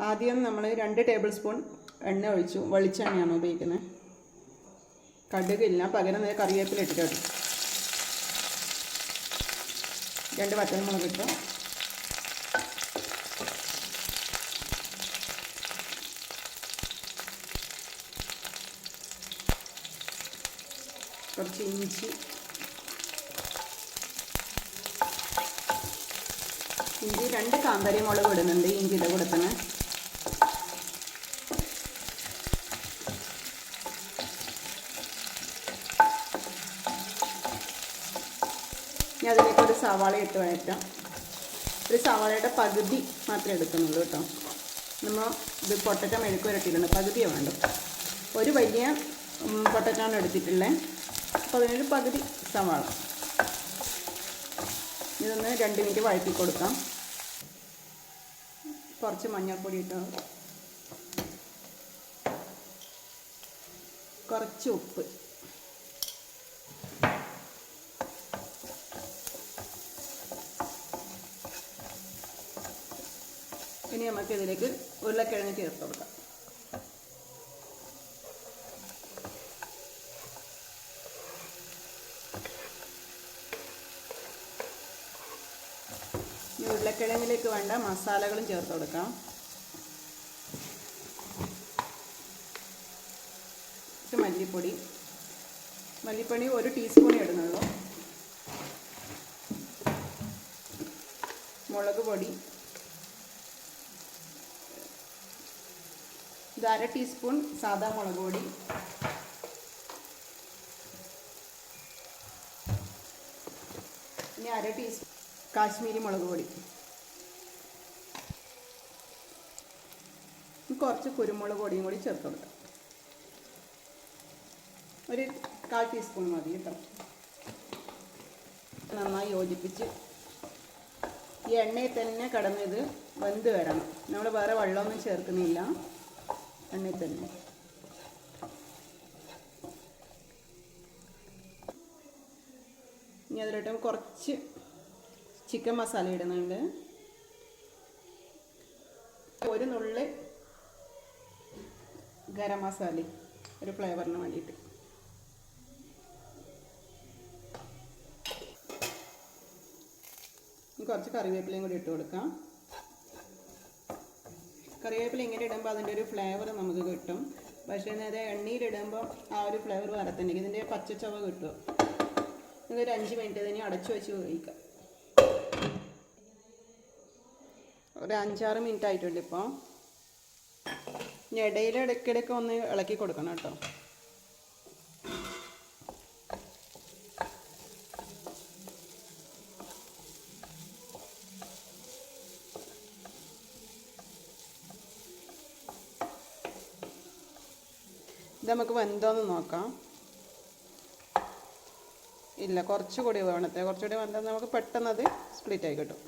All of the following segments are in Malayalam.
ആദ്യം നമ്മൾ രണ്ട് ടേബിൾ സ്പൂൺ എണ്ണ ഒഴിച്ചു. വെളിച്ചെണ്ണയാണ് ഉപയോഗിക്കുന്നത് കടുകില്ല. പകരം നേരെ കറിവേപ്പില ഇട്ടിട്ട് രണ്ട് പച്ചമുളക് ഇട്ടു. കുറച്ച് ഇഞ്ചി. ഇഞ്ചി രണ്ട് കാന്താരി മുളക് ഇടുന്നുണ്ട്. ഇഞ്ചിയുടെ കൂടെ ഇനി അതിലേക്ക് ഒരു സവാള ഇട്ട് വഴറ്റാം. ഒരു സവാളയുടെ പകുതി മാത്രമേ എടുക്കുന്നുള്ളൂ കേട്ടോ. നമ്മൾ ഇത് പൊട്ടറ്റ മെഴുക്ക് വരട്ടിയിട്ടുണ്ട്. പകുതിയേ വേണ്ടു ഒരു വലിയ പൊട്ടറ്റാണ് എടുത്തിട്ടുള്ളത് അപ്പോൾ അതിനൊരു പകുതി സവാള. ഇതൊന്ന് രണ്ട് മിനിറ്റ് വഴറ്റി കൊടുക്കാം. കുറച്ച് മഞ്ഞൾപ്പൊടി ഇട്ടോ കുറച്ച് ഉപ്പ്. ഇനി നമുക്ക് ഇതിലേക്ക് ഉരുളക്കിഴങ്ങ് ചേർത്ത് കൊടുക്കാം. ഈ ഉരുളക്കിഴങ്ങിലേക്ക് വേണ്ട മസാലകളും ചേർത്ത് കൊടുക്കാം. മല്ലിപ്പൊടി. മല്ലിപ്പൊടി ഒരു ടീസ്പൂണേ ഇടുന്നുള്ളൂ. മുളക് പൊടി. ഇത് അര ടീസ്പൂൺ സാധാ മുളക് പൊടി. ഇനി അര ടീസ്പൂൺ കാശ്മീരി മുളക് പൊടി. കുറച്ച് കുരുമുളക് പൊടിയും കൂടി ചേർത്ത് കൊടുക്കാം. ഒരു കാൽ ടീസ്പൂൺ മതി കേട്ടോ. നന്നായി യോജിപ്പിച്ച് ഈ എണ്ണയിൽ തന്നെ കടന്നത് വെന്ത് വരണം. നമ്മൾ വേറെ വെള്ളമൊന്നും ചേർക്കുന്നില്ല. എണ്ണയിൽ തന്നെ ഇനി അതിലോട്ട് കുറച്ച് ചിക്കൻ മസാല ഇടുന്നുണ്ട്. ഒരു നുള്ളി ഗരം മസാല ഒരു ഫ്ലേവറിന് വേണ്ടിയിട്ട്. കുറച്ച് കറിവേപ്പിലയും കൂടി ഇട്ട് കൊടുക്കാം. കറിവേപ്പില ഇങ്ങനെ ഇടുമ്പോൾ അതിന്റെ ഒരു ഫ്ലേവർ നമുക്ക് കിട്ടും. പക്ഷേ നേരെ എണ്ണയിലിടുമ്പോൾ ആ ഒരു ഫ്ലേവർ വേറെ തന്നെ. ഇതിന്റെ ചവ കിട്ടും. ഇതൊരു അഞ്ച് മിനിറ്റ് ഇതിനെ അടച്ചു വെച്ച് ഉപയോഗിക്കാം ഒരു അഞ്ചാറ് മിനിറ്റ് ആയിട്ടുണ്ട് ഇപ്പോൾ ഇനി ഇടയിൽ ഇടയ്ക്കിടയ്ക്ക് ഒന്ന് ഇളക്കി കൊടുക്കണം കേട്ടോ. ഇത് നമുക്ക് വെന്തോന്ന് നോക്കാം. ഇല്ല കുറച്ചുകൂടി വേണത്തെ. കുറച്ചുകൂടി വേണ്ട നമുക്ക് പെട്ടെന്ന് അത് സ്പ്ലിറ്റ് ആയി കിട്ടും.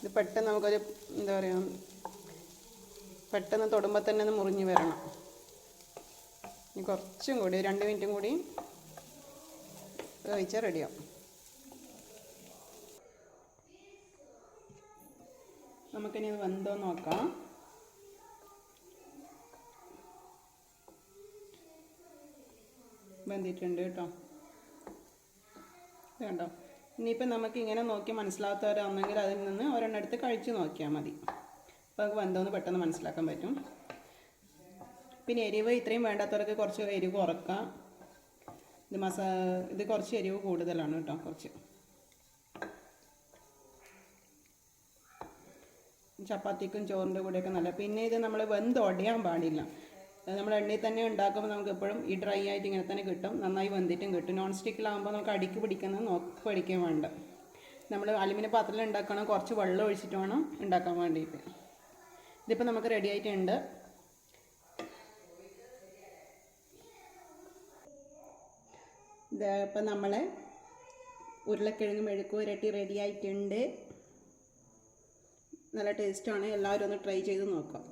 ഇത് പെട്ടെന്ന് നമുക്കൊരു എന്താ പറയുക പെട്ടെന്ന് തൊടുമ്പോൾ തന്നെ ഒന്ന് മുറിഞ്ഞ് വരണം. ഇനി കുറച്ചും കൂടി രണ്ട് മിനിറ്റും കൂടി വേവിച്ചാൽ റെഡിയാവും നമുക്കിനി ഇത് വെന്തോ നോക്കാം. വെന്തിട്ടുണ്ട് കേട്ടോ. കണ്ടോ ഇനിയിപ്പോൾ നമുക്ക് ഇങ്ങനെ നോക്കി മനസ്സിലാത്തവരാണെങ്കിൽ അതിൽ നിന്ന് ഒരെണ്ണം എടുത്ത് കഴിച്ച് നോക്കിയാൽ മതി. അപ്പോൾ നമുക്ക് വെന്തോന്ന് പെട്ടെന്ന് മനസ്സിലാക്കാൻ പറ്റും. പിന്നെ എരിവ് ഇത്രയും വേണ്ടാത്തവർക്ക് കുറച്ച് എരിവ് കുറക്കാം. ഇത് മസാ ഇത് കുറച്ച് എരിവ് കൂടുതലാണ് കേട്ടോ കുറച്ച്. ചപ്പാത്തിക്കും ചോറിന്റെ കൂടെയൊക്കെ നല്ല പിന്നെ ഇത് നമ്മൾ വെന്തൊടിയാൻ പാടില്ല. നമ്മൾ എണ്ണയിൽ തന്നെ ഉണ്ടാക്കുമ്പോൾ നമുക്ക് എപ്പോഴും ഈ ഡ്രൈ ആയിട്ട് ഇങ്ങനെ തന്നെ കിട്ടും. നന്നായി വെന്തിട്ടും കിട്ടും. നോൺ സ്റ്റിക്കിലാകുമ്പോൾ നമുക്ക് അടിക്ക് പിടിക്കുന്നത് നോക്കി പഠിക്കാൻ വേണ്ട. നമ്മൾ അലുമിനിയം പാത്രത്തിൽ ഉണ്ടാക്കണം? കുറച്ച് വെള്ളം ഒഴിച്ചിട്ട് വേണം ഉണ്ടാക്കാൻ വേണ്ടിയിട്ട്. ഇതിപ്പോൾ നമുക്ക് റെഡി ആയിട്ടുണ്ട്. ഇതിപ്പോൾ നമ്മൾ ഉരുളക്കിഴങ്ങ് മെഴുക്ക് പുരട്ടി റെഡി ആയിട്ടുണ്ട്. നല്ല ടേസ്റ്റാണ് എല്ലാവരും ഒന്ന് ട്രൈ ചെയ്ത് നോക്കാം